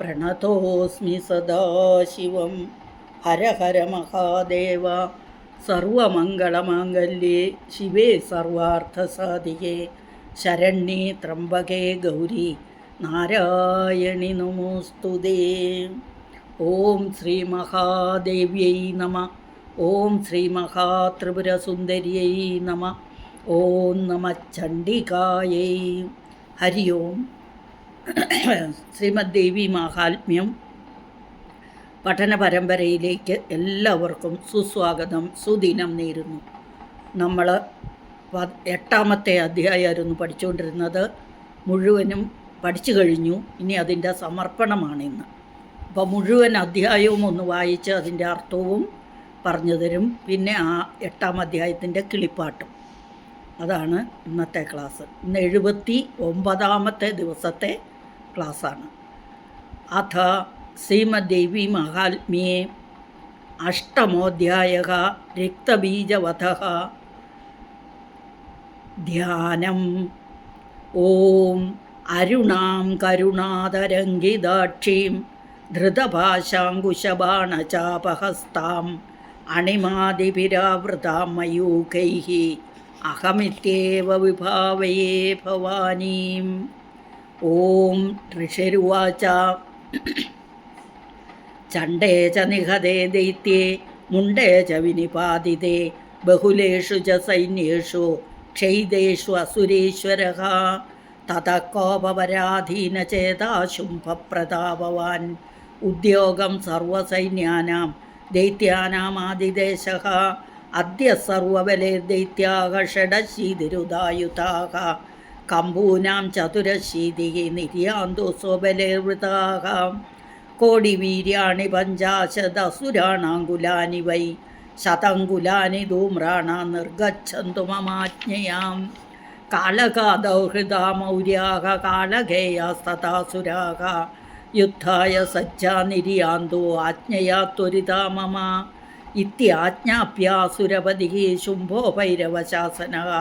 പ്രണതോസ്മി സദാശിവം ഹര ഹര മഹാദേവ. സർവമംഗളമാംഗല്യേ. ശിവേ സർവാർത്ഥസാധികേ. ശരണ്യേ ത്രംബകേ ഗൗരി. നാരായണി നമോസ്തുതേ. ഓം ശ്രീ മഹാദേവ്യൈ നമ. ഓം ശ്രീ മഹാത്രിപുരസുന്ദര്यै നമ. ഓം നമ ചണ്ഡികായൈ. ഹരി ഓം. ശ്രീമദ് ദേവി മാഹാത്മ്യം പഠന പരമ്പരയിലേക്ക് എല്ലാവർക്കും സുസ്വാഗതം സുദിനം നേരുന്നു. നമ്മൾ എട്ടാമത്തെ അധ്യായമായിരുന്നു പഠിച്ചുകൊണ്ടിരുന്നത്. മുഴുവനും പഠിച്ചു കഴിഞ്ഞു. ഇനി അതിന്റെ സമർപ്പണമാണ് ഇന്ന്. അപ്പോൾ മുഴുവൻ അധ്യായവും ഒന്ന് വായിച്ച് അതിന്റെ അർത്ഥവും പറഞ്ഞു തരും. പിന്നെ ആ എട്ടാം അധ്യായത്തിന്റെ കിളിപ്പാട്ടും. അതാണ് ഇന്നത്തെ ക്ലാസ്. ഇന്ന് എഴുപത്തി ഒമ്പതാമത്തെ ദിവസത്തെ ക്ലാസ്സാണ്. അഥ ശ്രീമദ്ദേവി മഹാത്മ്യേ അഷ്ടമോധ്യായ രക്തബീജവധ. ധ്യാനം. ഓം അരുണാം കരുണാതരംഗിതാക്ഷീം ധൃതഭാഷാങ്കുശബാണചാപഹസ്താം അണിമാതിപിരാവൃതാം മയൂഖൈ അഹമിത്യേവ വിഭാവയേ ഭവാനീം. ഓം ഋഷിരുവാച ചണ്ടേ ച നിഹതേ ദൈത്യേ മുണ്ടേ ച വിനിപാതിതേ ബഹുലേഷു ച സൈന്യേഷു ക്ഷൈതേഷു അസുരേശ്വര തതക്കോപരാധീനചേതാ ശുംഭപ്രതാപവാൻ ഉദ്യോഗം സർവസൈന്യാനാം ദൈത്യാനാമാതിദേശ അദ്യ സർവബലേർദൈത്യാഹ ഷഡശീതിരുദായുതാഹ കമ്പൂനാം ചതുരശീതിः നിര്യാന്തു സ്വബലേർവൃതാः കോടിവീര്യാണി പഞ്ചാശദസുരാണാങ്കുലാനി വൈ ശതങ്കുലാനി ധൂമ്രാണ നിർഗച്ഛന്തു മമാജ്ഞയാം കാളകാദൗഹൃദാ മൗര്യാഹ കാളകേയാസ്തഥാസുരാः യുദ്ധായ സജ്ജാ നിര്യാന്തു ആജ്ഞയാ ത്വരിതാ മമ ഇത്യാജ്ഞാപ്യാസുരപതി ശുംഭോ ഭൈരവശാസനः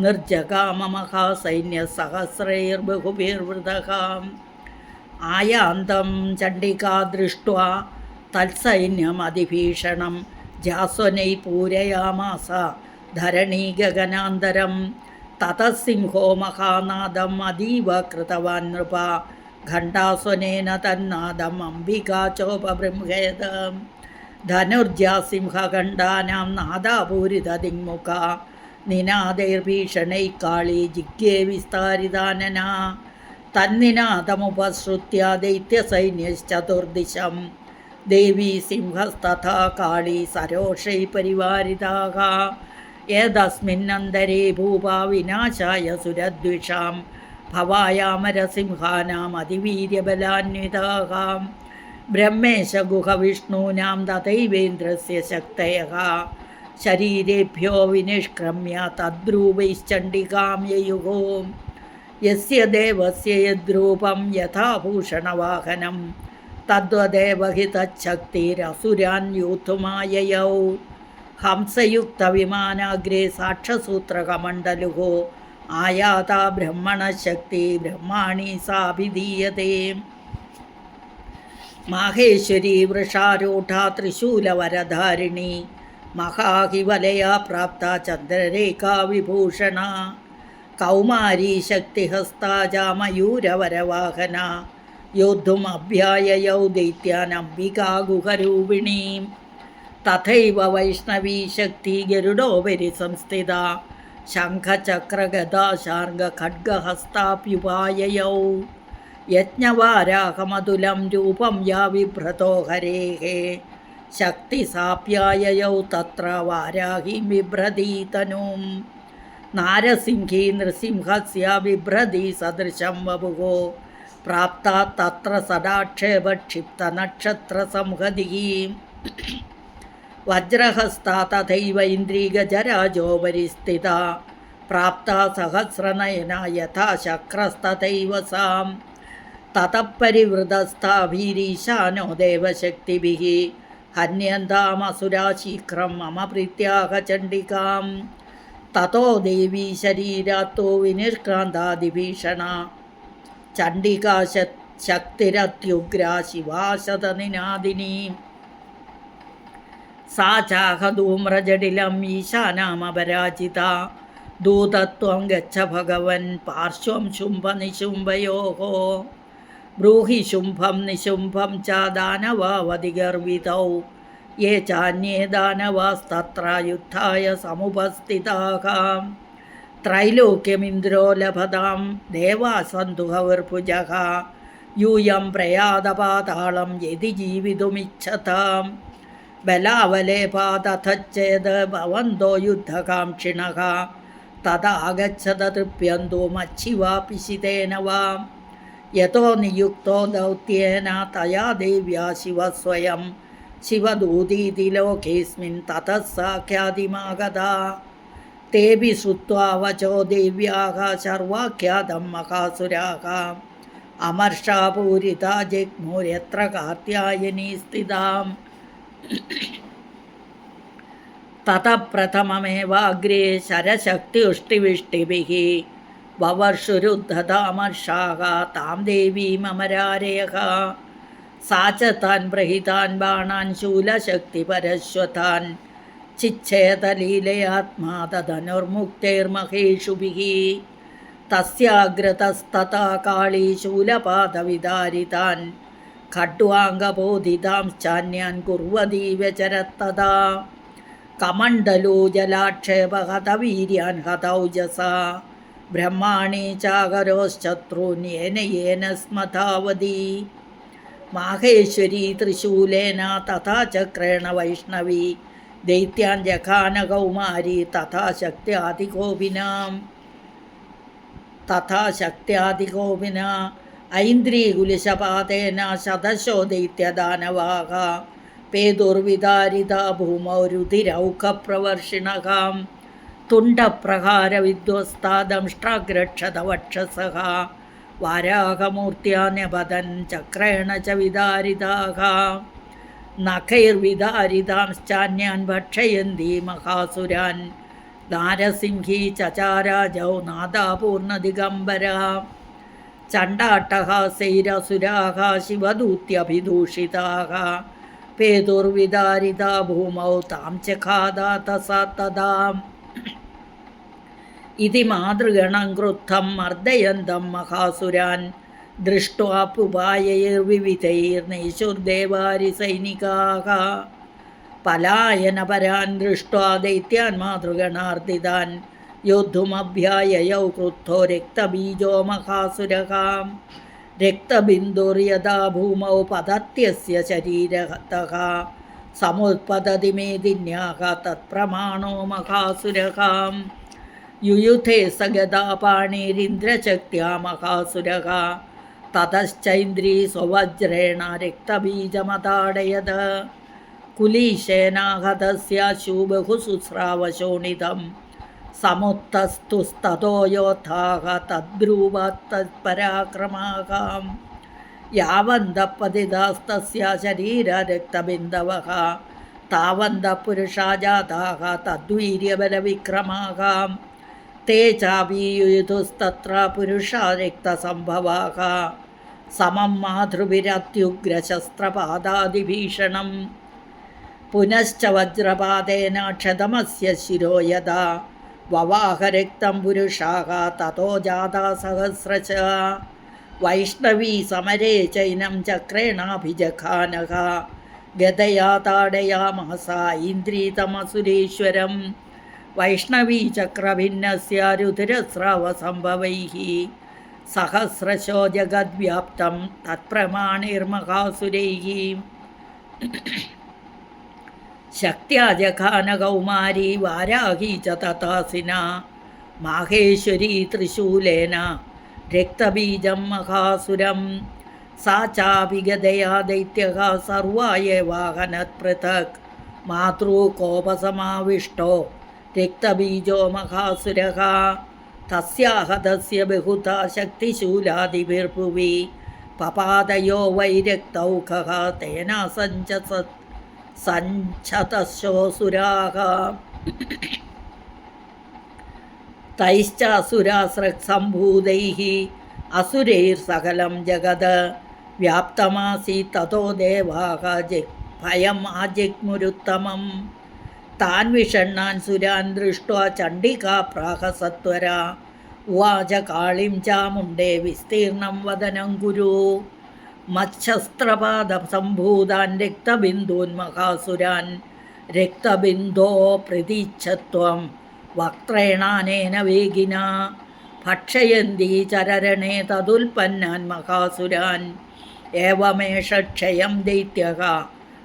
നിർജഗാമമഹാസൈന്യസഹസ്രൈർബഹുഭിർവൃതः ആയാന്തം ചണ്ഡികാ ദൃഷ്ട തത്സൈന്യം അതിഭീഷണം ജാസ്വനൈ പൂരയാമാസ ധരണീ ഗഗനാന്തരം തതസിംഹോ മഹാനാദം അതീവ കൃതവാൻ നൃപ. ഘണ്ടാസ്വനേന തന്നാദം അംബികാ ചോപബൃംഹേദ ധനുർജാസിംഹഖണ്ഡാനാം നാദാപൂരിതദിങ്മുഖ നിനാദൈർഭീഷണൈ കാളി ജിഗ്യേ വിസ്താരിതാനന. തന്നിനാദമുപസൃത്യ ദൈത്യസൈന്യശ്ചതുർദിശം. ദേവീ സിംഹസ്തഥാ കാളി സരോഷൈ പരിവാരിതാः ഏതസ്മിന്നന്തരേ ഭൂപാ വിനാശായ സുരദ്വിഷാം. ഭവായാമരസിംഹാനാം അതിവീര്യബലാന്വിതാകാം. ബ്രഹ്മേശ ഗുഹവിഷ്ണൂനാം തഥൈവേന്ദ്രസ്യ ശക്തയः ശരീരേഭ്യോ വിനിഷ്ക്രമ്യ തദ്രൂപൈശ്ചണ്ഡികാം യയുഗോ യസ്യ ദേവസ്യ യദ്രൂപം യഥാഭൂഷണവാഹനം. തദ്വദേവ ഹി തച്ഛക്തിരസുരാൻ യൂത്തുമായയൗ ഹംസയുക്തവിമാനാഗ്രേ സാക്ഷസൂത്രകമണ്ഡലുഹോ ആയാത ബ്രഹ്മണശക്തി ബ്രഹ്മാണി സാഭിധീയതേ. മാഹേശ്വരി വൃഷാരൂഢ ത്രിശൂലവരധാരിണി. മഹാഹിവലയാ പ്രാപ്ത ചന്ദ്രരേഖാ വിഭൂഷണ കൗമാരീ ശക്തിഹസ്താജ യോദ്ധും യോദ്ധുമഭ്യായയൗ ദൈത്യാൻ അംബികാ ഗുഹരൂപിണീം തഥൈവ വൈഷ്ണവീ ശക്തി ഗരുഡോപരി സംസ്ഥിത. ശംഖചക്രഗദാശാർഗഖഡ്ഗഹസ്താപ്യുപായയൗ. യജ്ഞവാരാഹമതുലം രൂപം യാ വിഭ്രതോ ഹരേः ശക്തിസാപ്യായയൗ തത്ര വാരാഹി ബിഭ്രതീതനൂം നാരസിംഹി നൃസിംഹസ്യ ബിഭ്രതി സദൃശം വപുഗോ പ്രാപ്ത തത്ര സദാക്ഷേപക്ഷിപ്തനക്ഷത്രസംഹതിः വജ്രഹസ്ത തഥൈവ ഇന്ദ്രീഗജരാജോപരി സ്ഥിത പ്രാപ്ത സഹസ്രനയന യഥാ ശക്രസ്തഥൈവ സാം. തതഃപരിവൃതസ്ഥാഭീരീശാനോ ദേവശക്തിഭിः ഹന്യന്താമസുരാശീഘ്രം മമ പ്രീത്യാഹ തതോ ദേവീ ശരീരാത്തോ വിനിഷ്ക്രാന്താതിഭീഷണ ചണ്ഡികാ ശക്തിരത്യുഗ്രാ ശിവാശതനിനാദിനി സാ ചാഹധൂമ്രജടിലം ഈശാനാമപരാജിത ദൂതത്വം ഗച്ഛ ഭഗവൻ പാർശ്വം ശുംഭനിശുംഭയോ ബ്രൂഹി ശുംഭം നിശുംഭം ച ദാനവാവതിഗർവിതൗ യേ ചാന്യേ ദാനവാസ്തത്ര യുദ്ധായ സമുപസ്ഥിതാः ത്രൈലോക്യമിന്ദ്രോ ലഭതാം. ദേവാസന്തു ഹവിർഭുജः യൂയം പ്രയാതപാതാളം യതി ജീവിതുമിച്ഛതാം. ബലാവലേപാതഥച്ചേത് ഭവന്തോ യുദ്ധകാംക്ഷിണ തദാഗച്ഛത തൃപ്യന്തു മച്ഛിവാപിശിതേന വാ यतो नियुक्तो दौत्येना तया देव्या शिवस्वयं शिवदूतीति लोकेऽस्मिन् ततः साख्यादिमागता तेऽपि श्रुत्वा वचो देव्याः सर्वाख्यातं महासुराः। अमर्षा पूरिता जिग्मुर्यत्र कात्यायनी स्थिताम्। ततः प्रथममेवाग्रे अग्रे വവർഷുരുദ്ധതാമർഷാः താം അമരാരയഹ സാ ച താൻ പ്രഹിതാൻ ബാണാൻ ശൂലശക്തിപരശ്വതാൻ ചിച്ഛേദലീലയാത്മാ തദനുർമുക്തൈർമഹേഷുഭിः തസ്യാഗ്രതസ്തഥാ കാളീ ശൂലപാദവിദാരിതാൻ. ഖഡ്വാംഗബോധിതാംശ്ചാന്യാൻ കുർവതീ വ്യചരത്തതാ കമണ്ഡലോ ജലാക്ഷേപഹതവീര്യാൻ ഹതൗജസാ ബ്രഹ്മാണി ചാകരോശ്ചത്രൂന്യേന യേന സ്മതാവതി മാഹേശ്വരി തൃശൂലേന തഥാ ചക്രേണ വൈഷ്ണവി ദൈത്യാൻ ജഘാനകൗമാരി തഥാ ശക്ത്യാദികോപിനാം തഥാ ശക്ത്യാദികോപിന ഐന്ദ്രീകുലിശപാതേന ശതശോ ദൈത്യദാനവാഹ പേതുർവിദാരിത ഭൂമൗ രുതിരൗഖപ്രവർഷിണകാം തുണ്ടപ്രഹാരവിധ്വസ്താദംഷ്ട്രാഗ്രക്ഷതവക്ഷസः വാരാഹമൂർത്തിയാന്യപതൻ ചക്രേണ ച വിദാരിതാഹ. നഖൈർവിദാരിതാംശ്ചാന്യാൻ ഭക്ഷയന്തി മഹാസുരാൻ. നാരസിംഹി ചചാരാജൗ നാദാപൂർണദിഗംബര. ചണ്ടാട്ടഹാസൈരസുരാः ശിവദൂത്യഭിദൂഷിതാഹ. പേതുർവിദാരിതാ ഭൂമൗ താം ചഖാദാതസാ തഥാ ഇതി മാതൃഗണം ക്രുദ്ധം മർദ്ദയന്തം മഹാസുരാൻ. ദൃഷ്ട്വാ പുപായൈർവിവിധൈർനൈശുർദേവാരിസൈനികാः പലായനപരാൻ ദൃഷ്ട്വാ ദൈത്യാൻ മാതൃഗണാർദിതാൻ യോദ്ധുമഭ്യായയൗ ക്രുദ്ധോ രക്തബീജോ മഹാസുരः രക്തബിന്ദുർയഥാ ഭൂമൗ പതത്യസ്യ സമുത്പതതി മേദിന്യാ തത്പ്രമാണോ മഹാസുരः യുയുധേ സഗതാ മഹാസുരക തതശ്ചൈന്ദ്രീ സ്വവജ്രേണ രക്തബീജമതാടയത്. കുലീശേനാഹതസ്യാശു ബഹുശുശ്രാവശോണിതം സമുത്തസ്തുസ്തോ യോദ്ധാः തദ്ബ്രൂവത്തത്പരാക്രമാः യാവന്തപതിതാസ്തസ്യ ശരീരരക്തബിന്ദവः താവന്തः പുരുഷാ ജാതാः തദ്വീര്യബലവിക്രമാः ते चापीयुयुधुस्तत्र पुरुषा रिक्तसम्भवाः समं मातृभिरत्युग्रशस्त्रपादादिभीषणं पुनश्च वज्रपादेन क्षतमस्य शिरो यदा ववाहरिक्तं पुरुषाः ततो जाता सहस्रश वैष्णवी समरे चैनं चक्रेणाभिजखानः गदया ताडयामासा इन्द्रीतमसुरेश्वरम् वैष्णवीचक्रभिन्नस्य रुधिरस्रावसम्भवैः सहस्रशो जगद्व्याप्तं तत्प्रमाणैर्महासुरैः शक्त्या जघानकौमारी वाराही च तथासिना माहेश्वरी त्रिशूलेन രക്തബീജം മഹാസുരം സാ ചാപിഗതയാ ദൈത്യः സർവായ വാഹനത് പൃഥക് മാതൃകോപസമാവിഷ്ടോ രക്തബീജോ മഹാസുരः തസ്യാഹ തസ്യ ബഹുതാ ശക്തിശൂലാദിഭിർഭുവി പപാതയോ വൈരക്തൗഖ തേന സഞ്ചസ സഞ്ചതശോസുരാः തൈശ്ചാസുരാസ്രക്സംഭൂതൈः അസുരൈർസകലം ജഗത് വ്യാപ്തമാസി തതോ ദേവാഹ ജഗ് ഭയം ആജിഗ്മുരുത്തമം താൻ വിഷണ്ണാൻ സുരാൻ ദൃഷ്ട്വാ ചണ്ഡികാ പ്രാഹസത്വര ഉവാച കാളിം ചാമുണ്ടേ വിസ്തീർണം വദനം കുരു മത്സ്യസ്ത്രപാദസംഭൂതാൻ രക്തബിന്ദൂൻ മഹാസുരാൻ. രക്തബിന്ദോ പ്രതീച്ഛത്വം വക്ത്രേണാനേന വേഗിന. ഭക്ഷയന്തി ചരരണേ തതുൽപ്പന്നാൻ മഹാസുരാൻ. ഏവമേഷ ക്ഷയം ദൈത്യക.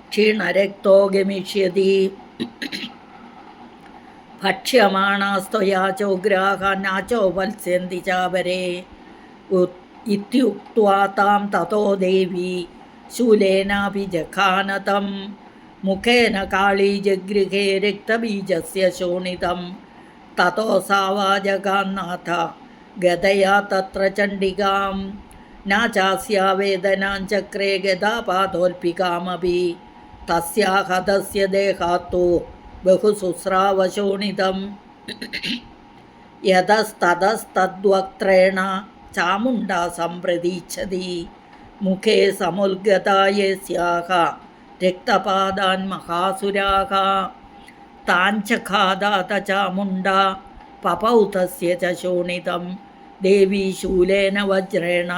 ക്ഷീണരക്തോ ഗമിഷ്യതി. ഭക്ഷ്യമാണാസ്ത്വയാചോ വത്സ്യന്തി ചാവരേ. ഇത്യുക്വാ താം ദേവി ശൂലേനാപി ജഖാനതം മുഖേന കാളീജഗൃഹേ രക്തബീജസ്യ ശോണിതം. തതോ സാവാചകാന്നാഥ ഗതയാ തത്ര ചണ്ഡികാം. നാചാസ്യാ വേദനാം ചക്രേ ഗതാപാതോൽപ്പിക്കാമപി തസ്യാഹ തസ്യ ദേഹാത്തോ ബഹുശുസ്രാവശോണിതം യതസ്തതസ്തദ്വക്ത്രേണ ചാമുണ്ട സംപ്രതീച്ഛതി മുഖേ സമുൽഗതായേസ്യാഹ രക്തപാദാൻ മഹാസുരാഹ. താഞ്ചഖാദാത ചാമുണ്ട പപൗ തസ്യ ച ശോണിതം. ദേവീശൂലേന വജ്രേണ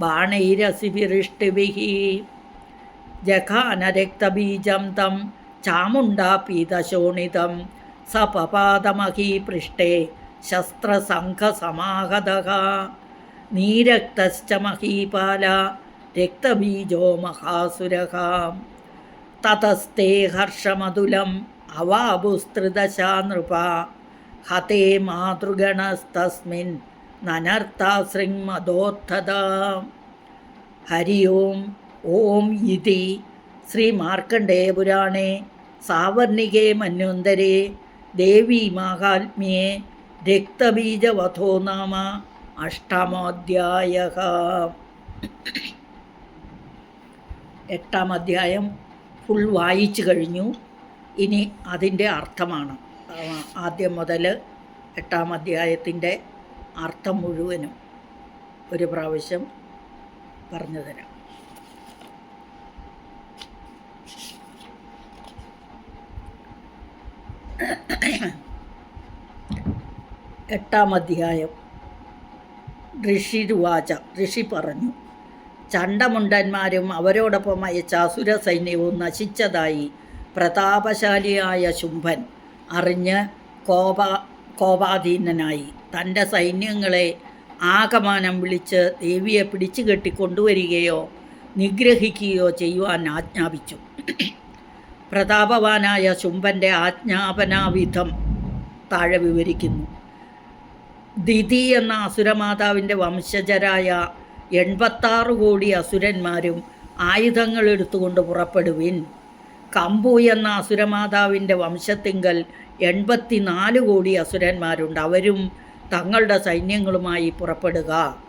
ബാണൈരസിവിരിഷ്ടിഭിः ജഘാനരക്തബീജം തം ചാമുണ്ടാപീതശോണിതം സ പപാതമഹീപൃഷ്ടേ ശസ്ത്രസംഘസമാഹതः നീരക്തശ്ച മഹീപാല രക്തബീജോ മഹാസുരः. തതസ്തേ ഹർഷമതുലം അവാപുസ്തൃദശാ നൃപ ഹതേ മാതൃഗണസ്തസ്മിൻ നനർത്താശൃങ്മദോത്ഥത ഹരി ഓം ഓം ഇതി ശ്രീ മാർക്കണ്ഡേയപുരാണേ സാവർണികേ മന്വന്തരേ ദേവീ മാഹാത്മ്യേ രക്തബീജവധോ നാമ അഷ്ടമോധ്യായ എട്ടാം അധ്യായം ഫുൾ വായിച്ചു കഴിഞ്ഞു. ഇനി അതിന്റെ അർത്ഥമാണ്. ആദ്യം മുതൽ എട്ടാം അധ്യായത്തിന്റെ അർത്ഥം മുഴുവനും ഒരു പ്രാവശ്യം പറഞ്ഞു തരാം. എട്ടാം അധ്യായം. ഋഷിരുവാച. ഋഷി പറഞ്ഞു ചണ്ടമുണ്ടന്മാരും അവരോടൊപ്പം അയച്ച അസുര സൈന്യവും നശിച്ചതായി പ്രതാപശാലിയായ ശുംഭൻ അറിഞ്ഞ് കോപ കോപാധീനനായി. തന്റെ സൈന്യങ്ങളെ ആകമാനം വിളിച്ച് ദേവിയെ പിടിച്ചു കെട്ടി കൊണ്ടുവരികയോ നിഗ്രഹിക്കുകയോ ചെയ്യുവാൻ ആജ്ഞാപിച്ചു. പ്രതാപവാനായ ശുംഭന്റെ ആജ്ഞാപനാവിധം താഴെ വിവരിക്കുന്നു. ദിതി എന്ന അസുരമാതാവിന്റെ വംശജരായ എൺപത്താറ് കോടി അസുരന്മാരും ആയുധങ്ങൾ എടുത്തുകൊണ്ട് പുറപ്പെടുവിൻ. കമ്പു എന്ന അസുരമാതാവിന്റെ വംശത്തിങ്കൽ എൺപത്തിനാല് കോടി അസുരന്മാരുണ്ട്. അവരും തങ്ങളുടെ സൈന്യങ്ങളുമായി പുറപ്പെടുക.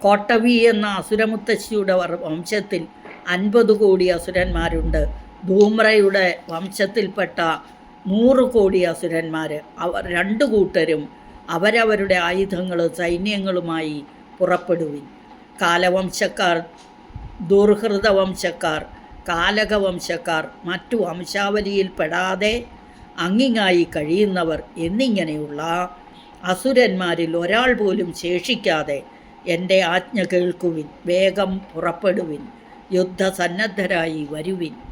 കോട്ടവി എന്ന അസുരമുത്തശ്ശിയുടെ വംശത്തിൽ അൻപത് കോടി അസുരന്മാരുണ്ട്. ധൂമ്രയുടെ വംശത്തിൽപ്പെട്ട നൂറ് കോടി അസുരന്മാർ അവർ രണ്ടു കൂട്ടരും അവരവരുടെ ആയുധങ്ങളും സൈന്യങ്ങളുമായി പുറപ്പെടുവിൻ. കാലവംശക്കാർ ദുർഹൃത വംശക്കാർ കാലക കാലകവംശക്കാർ മറ്റു വംശാവലിയിൽ പെടാതെ അങ്ങിങ്ങായി കഴിയുന്നവർ എന്നിങ്ങനെയുള്ള അസുരന്മാരിൽ ഒരാൾ പോലും ശേഷിക്കാതെ എന്റെ ആജ്ഞ കേൾക്കുവിൻ വേഗം പുറപ്പെടുവിൻ യുദ്ധസന്നദ്ധരായി വരുവിൻ.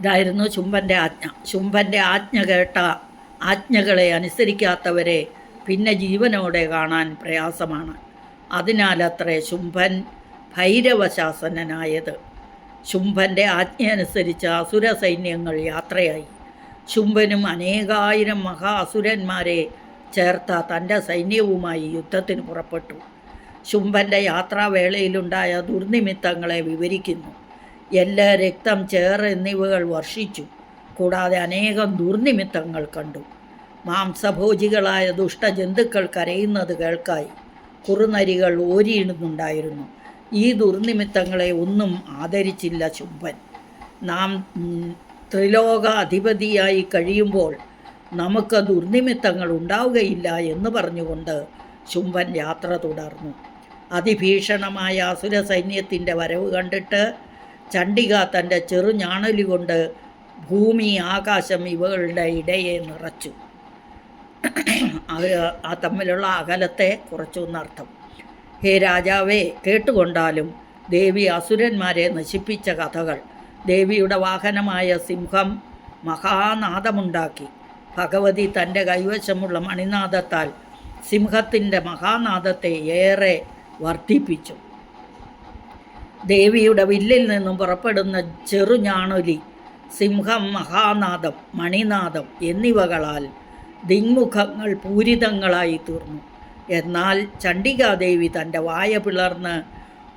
ഇതായിരുന്നു ശുംഭന്റെ ആജ്ഞ. ശുംഭന്റെ ആജ്ഞ കേട്ട ആജ്ഞകളെ അനുസരിക്കാത്തവരെ പിന്നെ ജീവനോടെ കാണാൻ പ്രയാസമാണ്. അതിനാലത്രേ ശുംഭൻ ഭൈരവശാസനനായത്. ശുംഭന്റെ ആജ്ഞയനുസരിച്ച് അസുര സൈന്യങ്ങൾ യാത്രയായി. ശുംഭനും അനേകായിരം മഹാ അസുരന്മാരെ ചേർത്ത തന്റെ സൈന്യവുമായി യുദ്ധത്തിന് പുറപ്പെട്ടു. ശുംഭന്റെ യാത്രാവേളയിലുണ്ടായ ദുർനിമിത്തങ്ങളെ വിവരിക്കുന്നു. എല്ല് രക്തം ചേറ് എന്നിവകൾ വർഷിച്ചു. കൂടാതെ അനേകം ദുർനിമിത്തങ്ങൾ കണ്ടു. മാംസഭോജികളായ ദുഷ്ടജന്തുക്കൾ കരയുന്നത് കേൾക്കായി കുറുനരികൾ ഓരിയിടുന്നുണ്ടായിരുന്നു. ഈ ദുർനിമിത്തങ്ങളെ ഒന്നും ആദരിച്ചില്ല ശുംഭൻ. നാം ത്രിലോക അധിപതിയായി കഴിയുമ്പോൾ നമുക്ക് ദുർനിമിത്തങ്ങൾ ഉണ്ടാവുകയില്ല എന്ന് പറഞ്ഞുകൊണ്ട് ശുംഭൻ യാത്ര തുടർന്നു. അതിഭീഷണമായ അസുര സൈന്യത്തിന്റെ വരവ് കണ്ടിട്ട് ചണ്ഡിക തന്റെ ചെറുഞാണലി കൊണ്ട് ഭൂമി ആകാശം ഇവകളുടെ ഇടയെ നിറച്ചു. അവർ ആ തമ്മിലുള്ള അകലത്തെ കുറച്ചു എന്നർത്ഥം ഹേ രാജാവേ കേട്ടുകൊണ്ടാലും ദേവി അസുരന്മാരെ നശിപ്പിച്ച കഥകൾ ദേവിയുടെ വാഹനമായ സിംഹം മഹാനാദമുണ്ടാക്കി. ഭഗവതി തന്റെ കൈവശമുള്ള മണിനാദത്താൽ സിംഹത്തിന്റെ മഹാനാദത്തെ ഏറെ വർദ്ധിപ്പിച്ചു. ദേവിയുടെ വില്ലിൽ നിന്നും പുറപ്പെടുന്ന ചെറുഞാണൊലി സിംഹം മഹാനാദം മണിനാദം എന്നിവകളാൽ ദിങ്മുഖങ്ങൾ പൂരിതങ്ങളായി തീർന്നു. എന്നാൽ ചണ്ഡികാദേവി തന്റെ വായ പിളർന്ന്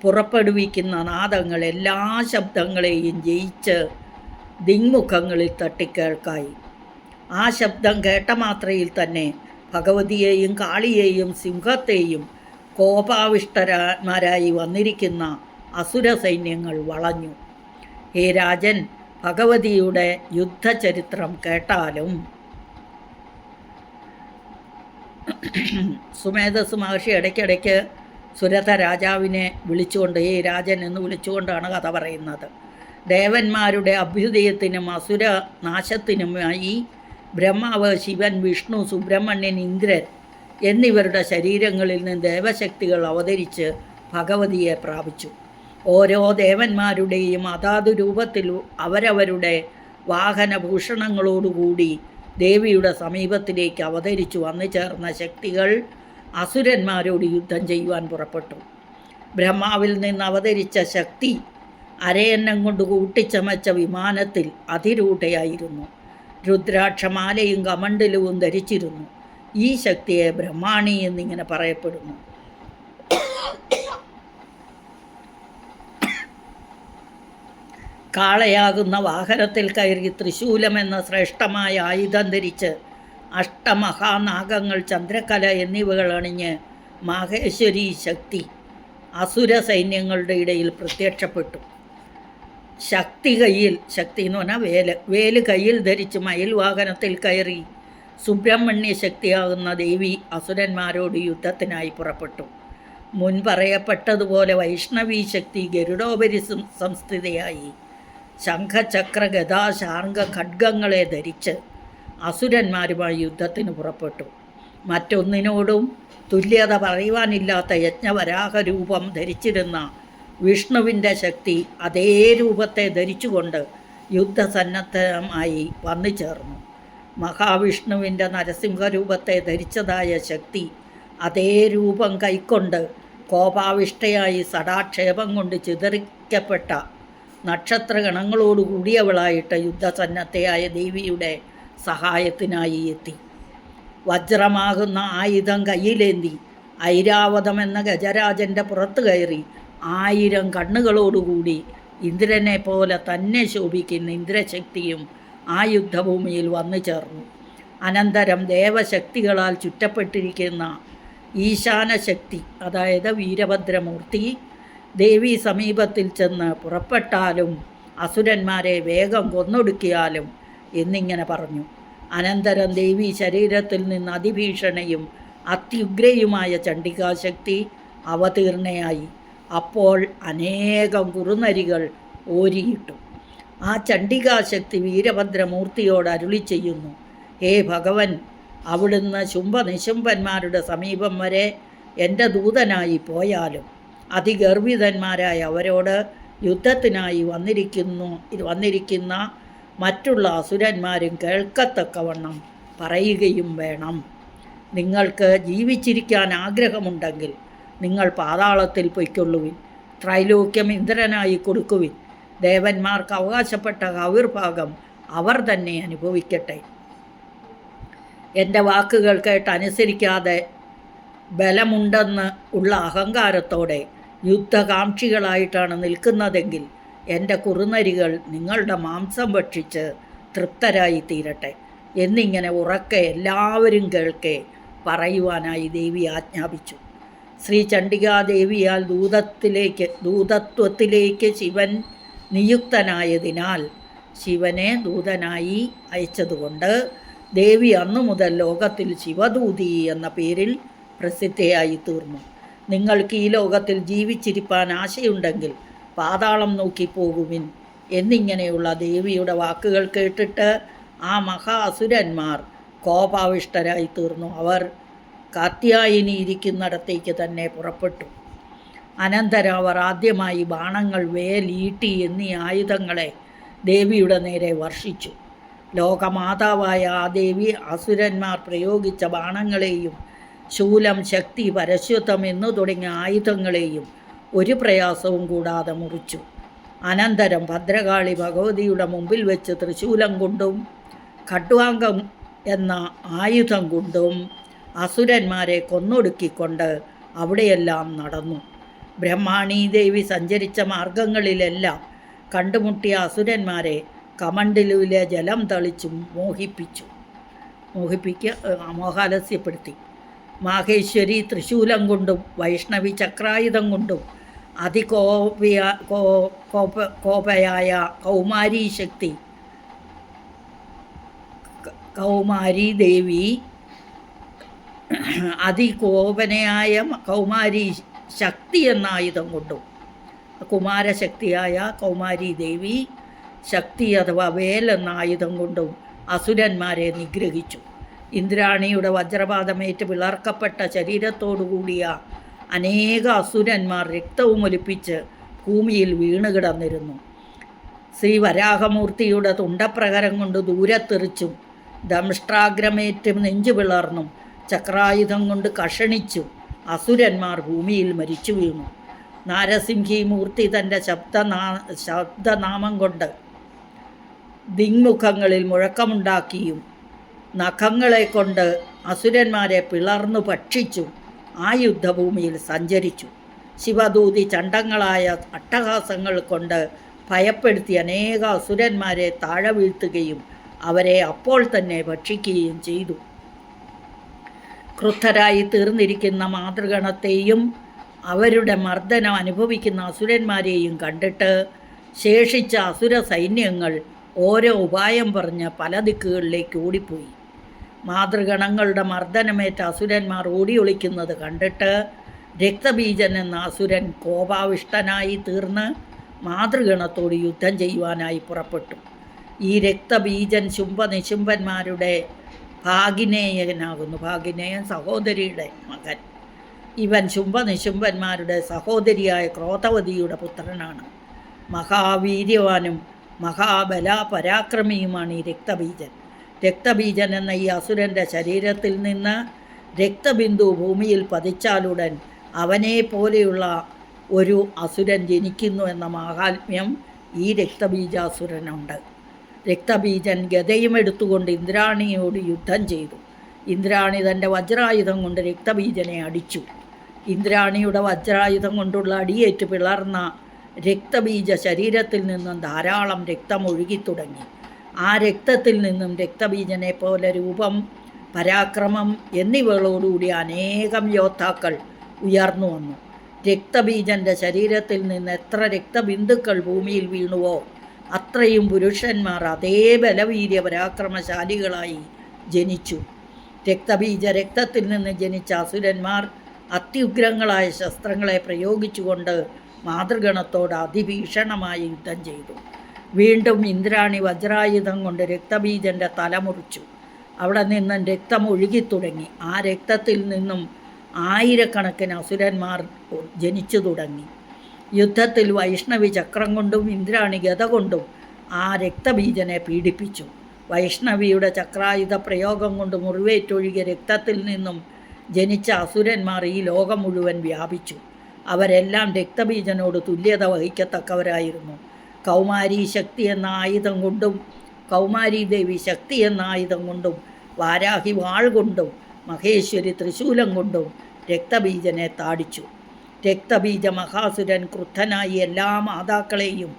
പുറപ്പെടുവിക്കുന്ന നാദങ്ങൾ എല്ലാ ശബ്ദങ്ങളെയും ജയിച്ച് ദിങ്മുഖങ്ങളിൽ തട്ടിക്കേൾക്കായി. ആ ശബ്ദം കേട്ട മാത്രയിൽ തന്നെ ഭഗവതിയെയും കാളിയെയും സിംഹത്തെയും കോപാവിഷ്ടരാന്മാരായി വന്നിരിക്കുന്ന അസുര സൈന്യങ്ങൾ വളഞ്ഞു. ഹേ രാജൻ ഭഗവതിയുടെ യുദ്ധചരിത്രം കേട്ടാലും. സുമേധസ് മഹർഷി ഇടയ്ക്കിടയ്ക്ക് സുരഥ രാജാവിനെ വിളിച്ചുകൊണ്ട് ഈ രാജൻ എന്ന് വിളിച്ചുകൊണ്ടാണ് കഥ പറയുന്നത്. ദേവന്മാരുടെ അഭ്യുദയത്തിനും അസുര നാശത്തിനുമായി ബ്രഹ്മാവ് ശിവൻ വിഷ്ണു സുബ്രഹ്മണ്യൻ ഇന്ദ്രൻ എന്നിവരുടെ ശരീരങ്ങളിൽ നിന്ന് ദേവശക്തികൾ അവതരിച്ച് ഭഗവതിയെ പ്രാപിച്ചു. ഓരോ ദേവന്മാരുടെയും അതാതു രൂപത്തിൽ അവരവരുടെ വാഹനഭൂഷണങ്ങളോടുകൂടി ദേവിയുടെ സമീപത്തിലേക്ക് അവതരിച്ചു വന്നു ചേർന്ന ശക്തികൾ അസുരന്മാരോട് യുദ്ധം ചെയ്യുവാൻ പുറപ്പെട്ടു. ബ്രഹ്മാവിൽ നിന്ന് അവതരിച്ച ശക്തി അരയന്നം കൊണ്ട് കൂട്ടിച്ചമച്ച വിമാനത്തിൽ അതിരൂഢയായിരുന്നു രുദ്രാക്ഷമാലയും കമണ്ഡലവും ധരിച്ചിരുന്നു. ഈ ശക്തിയെ ബ്രഹ്മാണി എന്നിങ്ങനെ പറയപ്പെടുന്നു. കാളയാകുന്ന വാഹനത്തിൽ കയറി തൃശൂലം എന്ന ശ്രേഷ്ഠമായ ആയുധം ധരിച്ച് അഷ്ടമഹാനാഗങ്ങൾ ചന്ദ്രകല എന്നിവകൾ അണിഞ്ഞ് മാഹേശ്വരി ശക്തി അസുര സൈന്യങ്ങളുടെ ഇടയിൽ പ്രത്യക്ഷപ്പെട്ടു. ശക്തി കയ്യിൽ ശക്തി എന്ന് പറഞ്ഞാൽ വേല വേൽ കയ്യിൽ ധരിച്ച് മയിൽ വാഹനത്തിൽ കയറി സുബ്രഹ്മണ്യ ശക്തിയാകുന്ന ദേവി അസുരന്മാരോട് യുദ്ധത്തിനായി പുറപ്പെട്ടു. മുൻപറയപ്പെട്ടതുപോലെ വൈഷ്ണവി ശക്തി ഗരുഡോപരി സംസ്ഥിതയായി. ശംഖചക്ര ശാർങ്ക ഖഡ്ഗങ്ങളെ ധരിച്ച് അസുരന്മാരുമായി യുദ്ധത്തിന് പുറപ്പെട്ടു. മറ്റൊന്നിനോടും തുല്യത പറയുവാനില്ലാത്ത യജ്ഞവരാഹ രൂപം ധരിച്ചിരുന്ന വിഷ്ണുവിന്റെ ശക്തി അതേ രൂപത്തെ ധരിച്ചുകൊണ്ട് യുദ്ധസന്നദ്ധമായി വന്നു ചേർന്നു മഹാവിഷ്ണുവിന്റെ നരസിംഹരൂപത്തെ ധരിച്ചതായ ശക്തി അതേ രൂപം കൈക്കൊണ്ട് കോപാവിഷ്ടയായി സടാക്ഷേപം കൊണ്ട് ചിതറിക്കപ്പെട്ട നക്ഷത്രഗണങ്ങളോട് കൂടിയവളായിട്ട് യുദ്ധസന്നദ്ധയായ ദേവിയുടെ സഹായത്തിനായി എത്തി. വജ്രമാകുന്ന ആയുധം കയ്യിലേന്തി ഐരാവതം എന്ന ഗജരാജന്റെ പുറത്തു കയറി ആയിരം കണ്ണുകളോടുകൂടി ഇന്ദ്രനെ പോലെ തന്നെ ശോഭിക്കുന്ന ഇന്ദ്രശക്തിയും ആ യുദ്ധഭൂമിയിൽ വന്നു ചേർന്നു. അനന്തരം ദേവശക്തികളാൽ ചുറ്റപ്പെട്ടിരിക്കുന്ന ഈശാനശക്തി അതായത് വീരഭദ്രമൂർത്തി ദേവി സമീപത്തിൽ ചെന്ന് പുറപ്പെട്ടാലും അസുരന്മാരെ വേഗം കൊന്നൊടുക്കിയാലും എന്നിങ്ങനെ പറഞ്ഞു. അനന്തരം ദേവി ശരീരത്തിൽ നിന്ന് അതിഭീഷണയും അത്യുഗ്രയുമായ ചണ്ഡികാശക്തി അവതീർണയായി. അപ്പോൾ അനേകം കുറുനരികൾ ഓരിയിട്ടു. ആ ചണ്ഡികാശക്തി വീരഭദ്രമൂർത്തിയോട് അരുളി ചെയ്യുന്നു. ഹേ ഭഗവൻ അവിടുന്ന് ശുംഭനിശുംഭന്മാരുടെ സമീപം വരെ എന്റെ ദൂതനായി പോയാലും അതിഗർഭിതന്മാരായ അവരോട് യുദ്ധത്തിനായി വന്നിരിക്കുന്നു വന്നിരിക്കുന്ന മറ്റുള്ള അസുരന്മാരും കേൾക്കത്തക്കവണ്ണം പറയുകയും വേണം. നിങ്ങൾക്ക് ജീവിച്ചിരിക്കാൻ ആഗ്രഹമുണ്ടെങ്കിൽ നിങ്ങൾ പാതാളത്തിൽ പൊയ്ക്കൊള്ളുവിൻ ത്രൈലോക്യം ഇന്ദ്രനായി കൊടുക്കുവിൻ. ദേവന്മാർക്ക് അവകാശപ്പെട്ട ആവിർഭാഗം അവർ തന്നെ അനുഭവിക്കട്ടെ. എന്റെ വാക്കുകൾ കേട്ട് അനുസരിക്കാതെ ബലമുണ്ടെന്ന് ഉള്ള അഹങ്കാരത്തോടെ യുദ്ധകാംക്ഷികളായിട്ടാണ് നിൽക്കുന്നതെങ്കിൽ എന്റെ കുറുനരികൾ നിങ്ങളുടെ മാംസം ഭക്ഷിച്ച് തൃപ്തരായി തീരട്ടെ എന്നിങ്ങനെ ഉറക്കെ എല്ലാവരും കേൾക്കെ പറയുവാനായി ദേവി ആജ്ഞാപിച്ചു. ശ്രീ ചണ്ഡികാദേവിയാൽ ദൂതത്തിലേക്ക് ദൂതത്വത്തിലേക്ക് ശിവൻ നിയുക്തനായതിനാൽ ശിവനെ ദൂതനായി അയച്ചതുകൊണ്ട് ദേവി അന്നു മുതൽ ലോകത്തിൽ ശിവദൂതി എന്ന പേരിൽ പ്രസിദ്ധയായി തീർന്നു നിങ്ങൾക്ക് ഈ ലോകത്തിൽ ജീവിച്ചിരിപ്പാൻ ആശയുണ്ടെങ്കിൽ പാതാളം നോക്കി പോകുവിൻ. എന്നിങ്ങനെയുള്ള ദേവിയുടെ വാക്കുകൾ കേട്ടിട്ട് ആ മഹാ അസുരന്മാർ കോപാവിഷ്ടരായി തീർന്നു. അവർ കാത്യായിനി ഇരിക്കുന്നിടത്തേക്ക് തന്നെ പുറപ്പെട്ടു. അനന്തരം അവർ ആദ്യമായി ബാണങ്ങൾ വേലീട്ടി എന്നീ ആയുധങ്ങളെ ദേവിയുടെ നേരെ വർഷിച്ചു. ലോകമാതാവായ ആ ദേവി അസുരന്മാർ പ്രയോഗിച്ച ബാണങ്ങളെയും ശൂലം ശക്തി പരശുദ്ധം എന്നു തുടങ്ങിയ ആയുധങ്ങളെയും ഒരു പ്രയാസവും കൂടാതെ മുറിച്ചു. അനന്തരം ഭദ്രകാളി ഭഗവതിയുടെ മുമ്പിൽ വെച്ച് തൃശൂലം കൊണ്ടും ഖഡ്വാംഗം എന്ന ആയുധം കൊണ്ടും അസുരന്മാരെ കൊന്നൊടുക്കിക്കൊണ്ട് അവിടെയെല്ലാം നടന്നു. ബ്രഹ്മാണി ദേവി സഞ്ചരിച്ച മാർഗങ്ങളിലെല്ലാം കണ്ടുമുട്ടിയ അസുരന്മാരെ കമണ്ടിലുവിലെ ജലം തളിച്ചും മോഹിപ്പിച്ചു. മോഹിപ്പിക്കുക മോഹാലസ്യപ്പെടുത്തി. മാഹേശ്വരി തൃശൂലം കൊണ്ടും വൈഷ്ണവി ചക്രായുധം കൊണ്ടും അതികോപിയ കോ കോപ കോപയായ കൗമാരി ശക്തി കൗമാരി ദേവി അതികോപനയായ കൗമാരി ശക്തി എന്ന ആയുധം കൊണ്ടും കുമാരശക്തിയായ കൗമാരി ദേവി ശക്തി അഥവാ വേൽ എന്ന ആയുധം കൊണ്ടും അസുരന്മാരെ നിഗ്രഹിച്ചു. ഇന്ദ്രാണിയുടെ വജ്രപാതമേറ്റ് പിളർക്കപ്പെട്ട ശരീരത്തോടുകൂടിയ അനേക അസുരന്മാർ രക്തവും ഒലിപ്പിച്ച് ഭൂമിയിൽ വീണ് കിടന്നിരുന്നു. ശ്രീ വരാഹമൂർത്തിയുടെ തുണ്ടപ്രകരം കൊണ്ട് ദൂരത്തെറിച്ചും ദംഷ്ട്രാഗ്രമേറ്റും നെഞ്ചു പിളർന്നും ചക്രായുധം കൊണ്ട് കഷണിച്ചും അസുരന്മാർ ഭൂമിയിൽ മരിച്ചു വീണു. നാരസിംഹി മൂർത്തി തന്റെ ശബ്ദനാ ശബ്ദനാമം കൊണ്ട് ദിങ്മുഖങ്ങളിൽ മുഴക്കമുണ്ടാക്കിയും നഖങ്ങളെ കൊണ്ട് അസുരന്മാരെ പിളർന്നു ഭക്ഷിച്ചു. ആ യുദ്ധഭൂമിയിൽ സഞ്ചരിച്ചു. ശിവദൂതി ചണ്ടങ്ങളായ അട്ടഹാസങ്ങൾ കൊണ്ട് ഭയപ്പെടുത്തി അനേക അസുരന്മാരെ താഴെ വീഴ്ത്തുകയും അവരെ അപ്പോൾ തന്നെ ഭക്ഷിക്കുകയും ചെയ്തു. ക്രുദ്ധരായി തീർന്നിരിക്കുന്ന മാതൃഗണത്തെയും അവരുടെ മർദ്ദനം അനുഭവിക്കുന്ന അസുരന്മാരെയും കണ്ടിട്ട് ശേഷിച്ച അസുര സൈന്യങ്ങൾ ഓരോ ഉപായം പറഞ്ഞ് പല ദിക്കുകളിലേക്ക് ഓടിപ്പോയി. മാതൃഗണങ്ങളുടെ മർദ്ദനമേറ്റ അസുരന്മാർ ഓടിയൊളിക്കുന്നത് കണ്ടിട്ട് രക്തബീജൻ എന്ന അസുരൻ കോപാവിഷ്ടനായി തീർന്ന് മാതൃഗണത്തോട് യുദ്ധം ചെയ്യുവാനായി പുറപ്പെട്ടു. ഈ രക്തബീജൻ ശുംഭനിശുംഭന്മാരുടെ ഭാഗിനേയനാകുന്നു ഭാഗിനേയൻ സഹോദരിയുടെ മകൻ. ഇവൻ ശുംഭനിശുംഭന്മാരുടെ സഹോദരിയായ ക്രോധവതിയുടെ പുത്രനാണ്. മഹാവീര്യവാനും മഹാബല പരാക്രമിയുമാണ് ഈ രക്തബീജൻ. രക്തബീജൻ എന്ന ഈ അസുരന്റെ ശരീരത്തിൽ നിന്ന് രക്തബിന്ദു ഭൂമിയിൽ പതിച്ചാലുടൻ അവനെ പോലെയുള്ള ഒരു അസുരൻ ജനിക്കുന്നു എന്ന മാഹാത്മ്യം ഈ രക്തബീജാസുരനുണ്ട്. രക്തബീജൻ ഗതയും എടുത്തുകൊണ്ട് ഇന്ദ്രാണിയോട് യുദ്ധം ചെയ്തു. ഇന്ദ്രാണി തന്റെ വജ്രായുധം കൊണ്ട് രക്തബീജനെ അടിച്ചു. ഇന്ദ്രാണിയുടെ വജ്രായുധം കൊണ്ടുള്ള അടിയേറ്റ് പിളർന്ന രക്തബീജ ശരീരത്തിൽ നിന്നും ധാരാളം രക്തം ഒഴുകിത്തുടങ്ങി. ആ രക്തത്തിൽ നിന്നും രക്തബീജനെ പോലെ രൂപം പരാക്രമം എന്നിവകളോടുകൂടി അനേകം യോദ്ധാക്കൾ ഉയർന്നു വന്നു. രക്തബീജന്റെ ശരീരത്തിൽ നിന്ന് എത്ര രക്തബിന്ദുക്കൾ ഭൂമിയിൽ വീണുവോ അത്രയും പുരുഷന്മാർ അതേ ബലവീര്യ പരാക്രമശാലികളായി ജനിച്ചു. രക്തബീജ രക്തത്തിൽ നിന്ന് ജനിച്ച അസുരന്മാർ അത്യുഗ്രങ്ങളായ ശസ്ത്രങ്ങളെ പ്രയോഗിച്ചുകൊണ്ട് മാതൃഗണത്തോട് അതിഭീഷണമായി യുദ്ധം ചെയ്തു. വീണ്ടും ഇന്ദ്രാണി വജ്രായുധം കൊണ്ട് രക്തബീജന്റെ തല മുറിച്ചു. അവിടെ നിന്നും രക്തം ഒഴുകി തുടങ്ങി. ആ രക്തത്തിൽ നിന്നും ആയിരക്കണക്കിന് അസുരന്മാർ ജനിച്ചു തുടങ്ങി. യുദ്ധത്തിൽ വൈഷ്ണവി ചക്രം കൊണ്ടും ഇന്ദ്രാണി ഗത കൊണ്ടും ആ രക്തബീജനെ പീഡിപ്പിച്ചു. വൈഷ്ണവിയുടെ ചക്രായുധ പ്രയോഗം കൊണ്ട് മുറിവേറ്റൊഴുകിയ രക്തത്തിൽ നിന്നും ജനിച്ച അസുരന്മാർ ഈ ലോകം മുഴുവൻ വ്യാപിച്ചു. അവരെല്ലാം രക്തബീജനോട് തുല്യത വഹിക്കത്തക്കവരായിരുന്നു. കൗമാരി ശക്തി എന്ന ആയുധം കൊണ്ടും കൗമാരി ദേവി ശക്തി എന്ന ആയുധം കൊണ്ടും വാരാഹി വാൾ കൊണ്ടും മഹേശ്വരി തൃശൂലം കൊണ്ടും രക്തബീജനെ താടിച്ചു. രക്തബീജ മഹാസുരൻ ക്രുദ്ധനായി എല്ലാ മാതാക്കളെയും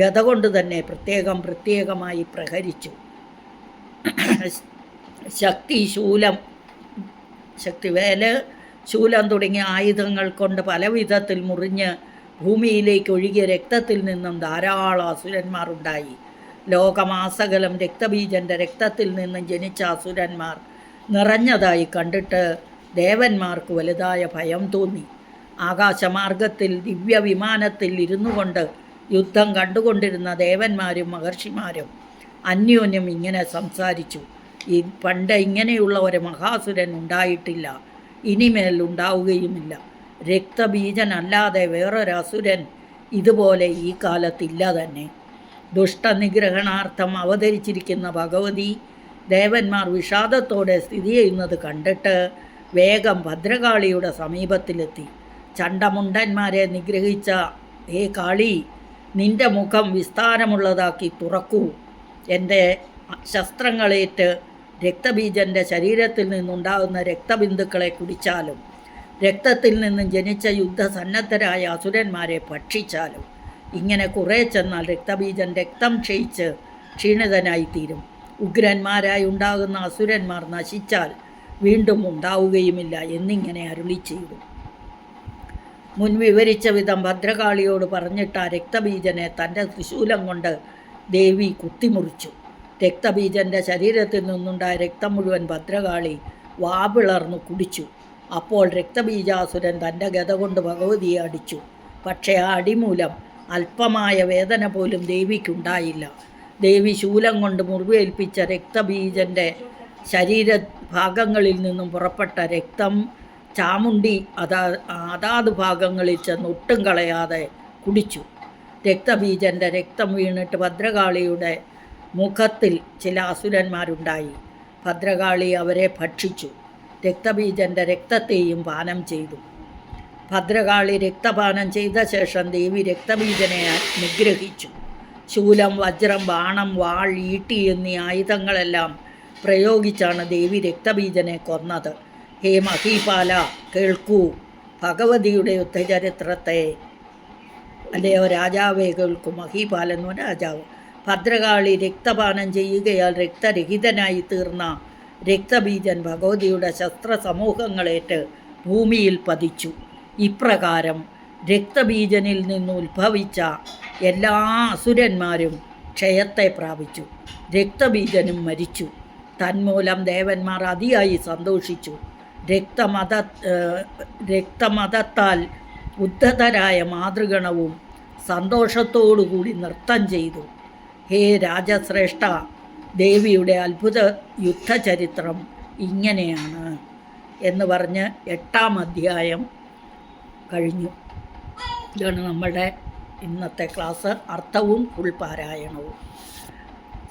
ഗത കൊണ്ട് തന്നെ പ്രത്യേകം പ്രത്യേകമായി പ്രഹരിച്ചു. ശക്തി ശൂലം ശക്തിവേൽ ശൂലം തുടങ്ങിയ ആയുധങ്ങൾ കൊണ്ട് പല വിധത്തിൽ മുറിഞ്ഞ് ഭൂമിയിലേക്ക് ഒഴുകിയ രക്തത്തിൽ നിന്നും ധാരാളം അസുരന്മാർ ഉണ്ടായി ലോകമാസകലം രക്തബീജന്റെ രക്തത്തിൽ നിന്നും ജനിച്ച അസുരന്മാർ നിറഞ്ഞതായി കണ്ടിട്ട് ദേവന്മാർക്ക് വലുതായ ഭയം തോന്നി. ആകാശമാർഗത്തിൽ ദിവ്യവിമാനത്തിൽ ഇരുന്നു കൊണ്ട് യുദ്ധം കണ്ടുകൊണ്ടിരുന്ന ദേവന്മാരും മഹർഷിമാരും അന്യോന്യം ഇങ്ങനെ സംസാരിച്ചു. ഈ പണ്ട് ഇങ്ങനെയുള്ള ഒരു മഹാസുരൻ ഉണ്ടായിട്ടില്ല. ഇനിമേൽ ഉണ്ടാവുകയുമില്ല. രക്തബീജനല്ലാതെ വേറൊരസുരൻ ഇതുപോലെ ഈ കാലത്തില്ല തന്നെ. ദുഷ്ടനിഗ്രഹണാർത്ഥം അവതരിച്ചിരിക്കുന്ന ഭഗവതി ദേവന്മാർ വിഷാദത്തോടെ സ്ഥിതി ചെയ്യുന്നത് കണ്ടിട്ട് വേഗം ഭദ്രകാളിയുടെ സമീപത്തിലെത്തി. ചണ്ടമുണ്ടന്മാരെ നിഗ്രഹിച്ച ഹേ കാളി നിന്റെ മുഖം വിസ്താരമുള്ളതാക്കി തുറക്കൂ. എന്റെ ശസ്ത്രങ്ങളേറ്റ് രക്തബീജന്റെ ശരീരത്തിൽ നിന്നുണ്ടാകുന്ന രക്തബിന്ദുക്കളെ കുടിച്ചാലും രക്തത്തിൽ നിന്നും ജനിച്ച യുദ്ധസന്നദ്ധരായ അസുരന്മാരെ ഭക്ഷിച്ചാലും ഇങ്ങനെ കുറേ ചെന്നാൽ രക്തബീജൻ രക്തം ക്ഷയിച്ച് ക്ഷീണിതനായിത്തീരും. ഉഗ്രന്മാരായി ഉണ്ടാകുന്ന അസുരന്മാർ നശിച്ചാൽ വീണ്ടും ഉണ്ടാവുകയുമില്ല എന്നിങ്ങനെ അരുളി ചെയ്തു. മുൻ വിവരിച്ച വിധം ഭദ്രകാളിയോട് പറഞ്ഞിട്ട് ആ രക്തബീജനെ തന്റെ ത്രിശൂലം കൊണ്ട് ദേവി കുത്തിമുറിച്ചു. രക്തബീജന്റെ ശരീരത്തിൽ നിന്നുണ്ടായ രക്തം മുഴുവൻ ഭദ്രകാളി വാപിളർന്നു കുടിച്ചു. അപ്പോൾ രക്തബീജാസുരൻ തന്റെ ഗത കൊണ്ട് ഭഗവതിയെ അടിച്ചു. പക്ഷേ ആ അടിമൂലം അല്പമായ വേദന പോലും ദേവിക്കുണ്ടായില്ല. ദേവി ശൂലം കൊണ്ട് മുറിവേൽപ്പിച്ച രക്തബീജന്റെ ശരീര ഭാഗങ്ങളിൽ നിന്നും പുറപ്പെട്ട രക്തം ചാമുണ്ടി അതാ അതാത് ഭാഗങ്ങളിൽ ചെന്ന് ഒട്ടും കളയാതെ കുടിച്ചു. രക്തബീജന്റെ രക്തം വീണിട്ട് ഭദ്രകാളിയുടെ മുഖത്തിൽ ചില അസുരന്മാരുണ്ടായി. ഭദ്രകാളി അവരെ ഭക്ഷിച്ചു. രക്തബീജന്റെ രക്തത്തെയും പാനം ചെയ്തു. ഭദ്രകാളി രക്തപാനം ചെയ്ത ശേഷം ദേവി രക്തബീജനെ നിഗ്രഹിച്ചു ശൂലം വജ്രം ബാണം വാൾ ഈട്ടി എന്നീ ആയുധങ്ങളെല്ലാം പ്രയോഗിച്ചാണ് ദേവി രക്തബീജനെ കൊന്നത്. ഹേ മഹീപാല കേൾക്കൂ ഭഗവതിയുടെ യുദ്ധചരിത്രത്തെ. അല്ലയോ രാജാവേ കേൾക്കൂ മഹീപാലൻ എന്ന് രാജാവ്. ഭദ്രകാളി രക്തപാനം ചെയ്യുകയാൽ രക്തരഹിതനായി തീർന്ന രക്തബീജൻ ഭഗവതിയുടെ ശസ്ത്രസമൂഹങ്ങളേറ്റ് ഭൂമിയിൽ പതിച്ചു. ഇപ്രകാരം രക്തബീജനിൽ നിന്ന് ഉത്ഭവിച്ച എല്ലാ അസുരന്മാരും ക്ഷയത്തെ പ്രാപിച്ചു. രക്തബീജനും മരിച്ചു. തന്മൂലം ദേവന്മാർ അതിയായി സന്തോഷിച്ചു. രക്തമത രക്തമതത്താൽ ഉദ്ധതരായ മാതൃഗണവും സന്തോഷത്തോടുകൂടി നൃത്തം ചെയ്തു. ഹേ രാജശ്രേഷ്ഠ ദേവിയുടെ അത്ഭുത യുദ്ധചരിത്രം ഇങ്ങനെയാണ് എന്ന് പറഞ്ഞ് എട്ടാം അധ്യായം കഴിഞ്ഞു. ഇതാണ് നമ്മുടെ ഇന്നത്തെ ക്ലാസ്. അർത്ഥവും ഉൾപാരായണവും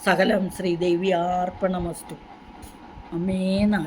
സകലം ശ്രീദേവി അർപ്പണമസ്തു. അമ്മേ നാരായണ